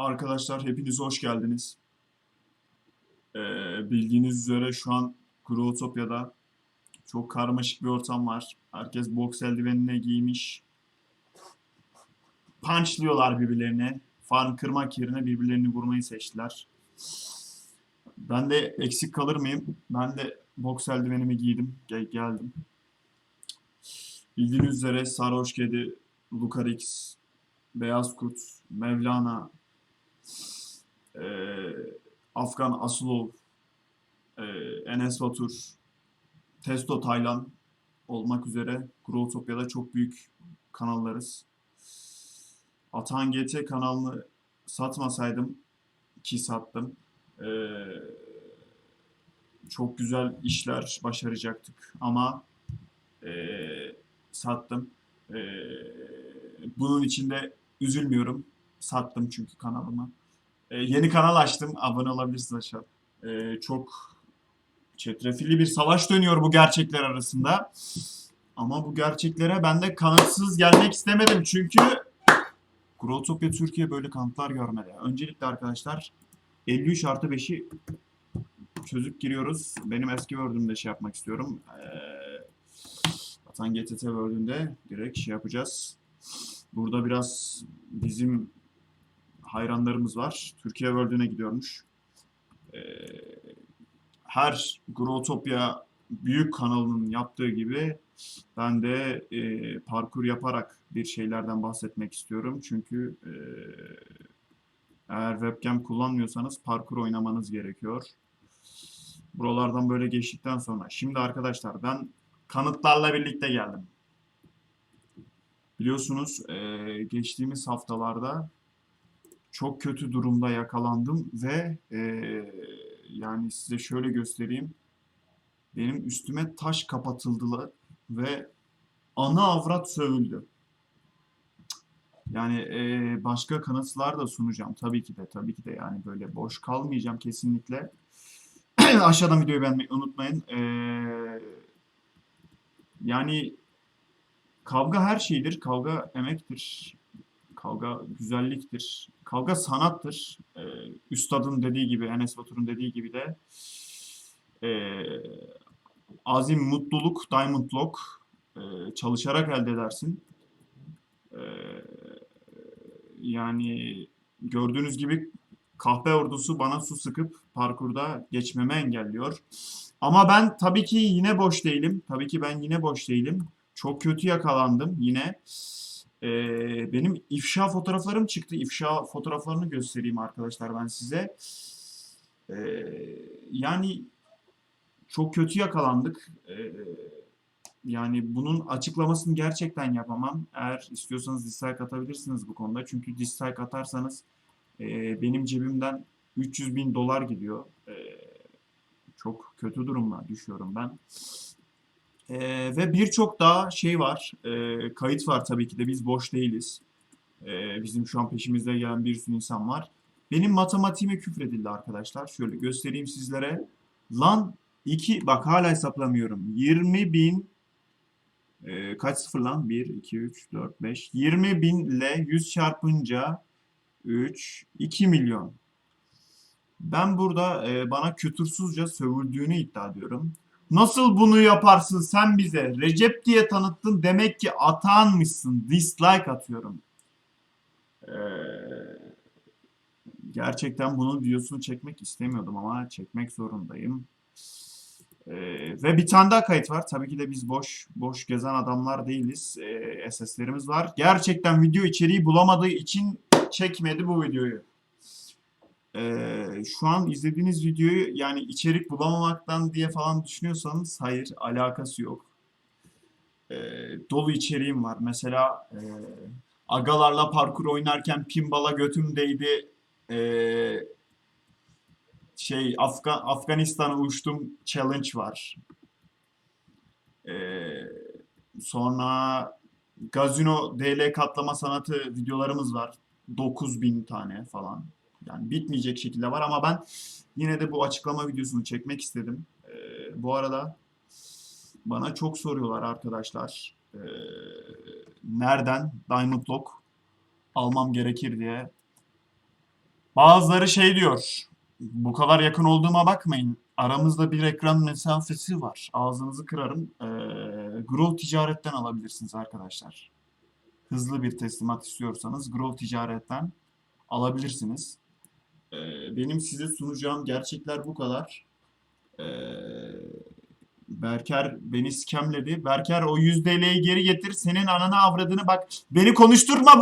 Arkadaşlar hepiniz hoş geldiniz. Ee, bildiğiniz üzere şu an Growtopia'da çok karmaşık bir ortam var. Herkes boks eldivenine giymiş. Punchliyorlar birbirlerini. Farm kırmak yerine birbirlerini vurmayı seçtiler. Ben de eksik kalır mıyım? Ben de boks eldivenimi giydim. Gel- geldim. Bildiğiniz üzere Sarhoş Kedi, Lucarix, Beyaz Kurt, Mevlana, eee, Afgan Aslov, eee, Enes Batur, Testo Taylan olmak üzere Growtopia'da çok büyük kanallarız. Atan GT kanalını satmasaydım ki sattım. eee, çok güzel işler başaracaktık ama eee, sattım. Eee, bunun için de üzülmüyorum. Sattım çünkü kanalımı. Ee, yeni kanal açtım. Abone olabilirsiniz aşağı. Ee, çok çetrefilli bir savaş dönüyor bu gerçekler arasında. Ama bu gerçeklere ben de kanıtsız gelmek istemedim. Çünkü Growtopia Türkiye böyle kanıtlar görmedi. Öncelikle arkadaşlar 53 artı 5'i çözüp giriyoruz. Benim eski Word'ümde şey yapmak istiyorum. Ee, GTT Word'ünde direkt şey yapacağız. Burada biraz bizim hayranlarımız var. Türkiye World'üne gidiyormuş. Ee, her Growtopia büyük kanalının yaptığı gibi ben de e, parkur yaparak bir şeylerden bahsetmek istiyorum. Çünkü e, eğer webcam kullanmıyorsanız parkur oynamanız gerekiyor. Buralardan böyle geçtikten sonra. Şimdi arkadaşlar ben kanıtlarla birlikte geldim. Biliyorsunuz e, geçtiğimiz haftalarda çok kötü durumda yakalandım ve e, yani size şöyle göstereyim. Benim üstüme taş kapatıldılar ve ana avrat sövüldü. Yani e, başka kanıtlar da sunacağım tabii ki de tabii ki de yani böyle boş kalmayacağım kesinlikle. Aşağıdan videoyu beğenmeyi unutmayın. E, yani kavga her şeydir. Kavga emektir. Kavga güzelliktir. Kavga sanattır. Ee, üstadın dediği gibi, Enes Batur'un dediği gibi de ee, azim, mutluluk, diamond lock ee, çalışarak elde edersin. Ee, yani gördüğünüz gibi kahpe ordusu bana su sıkıp parkurda geçmemi engelliyor. Ama ben tabii ki yine boş değilim. Tabii ki ben yine boş değilim. Çok kötü yakalandım yine. Ee, benim ifşa fotoğraflarım çıktı. İfşa fotoğraflarını göstereyim arkadaşlar ben size. Ee, yani çok kötü yakalandık. Ee, yani bunun açıklamasını gerçekten yapamam. Eğer istiyorsanız dislike atabilirsiniz bu konuda. Çünkü dislike atarsanız e, benim cebimden 300 bin dolar gidiyor. Ee, çok kötü durumda düşüyorum ben. Ee, ve birçok daha şey var. Ee, kayıt var tabii ki de biz boş değiliz. Ee, bizim şu an peşimizde gelen bir sürü insan var. Benim matematiğime küfredildi arkadaşlar. Şöyle göstereyim sizlere. Lan 2 bak hala hesaplamıyorum. 20 bin e, kaç sıfır lan? 1, 2, 3, 4, 5. 20 bin ile 100 çarpınca 3, 2 milyon. Ben burada e, bana kütursuzca sövüldüğünü iddia ediyorum. Nasıl bunu yaparsın sen bize? Recep diye tanıttın demek ki atanmışsın. Dislike atıyorum. Ee, gerçekten bunun videosunu çekmek istemiyordum ama çekmek zorundayım. Ee, ve bir tane daha kayıt var. Tabii ki de biz boş boş gezen adamlar değiliz. Ee, SS'lerimiz var. Gerçekten video içeriği bulamadığı için çekmedi bu videoyu. Ee, şu an izlediğiniz videoyu yani içerik bulamamaktan diye falan düşünüyorsanız hayır alakası yok. Ee, dolu içeriğim var. Mesela e, agalarla parkur oynarken pinball'a götüm değdi. Ee, şey Afgan Afganistan'a uçtum challenge var. Ee, sonra Gazino DL katlama sanatı videolarımız var. 9000 tane falan. Yani bitmeyecek şekilde var ama ben yine de bu açıklama videosunu çekmek istedim. Ee, bu arada bana çok soruyorlar arkadaşlar. Ee, nereden Diamond Lock almam gerekir diye. Bazıları şey diyor. Bu kadar yakın olduğuma bakmayın. Aramızda bir ekran mesafesi var. Ağzınızı kırarım. Ee, Grow ticaretten alabilirsiniz arkadaşlar. Hızlı bir teslimat istiyorsanız Grow ticaretten alabilirsiniz. Ee, benim size sunacağım gerçekler bu kadar. Ee, Berker beni skemledi. Berker o 100 TL'yi geri getir. Senin ananı avradını bak. Beni konuşturma.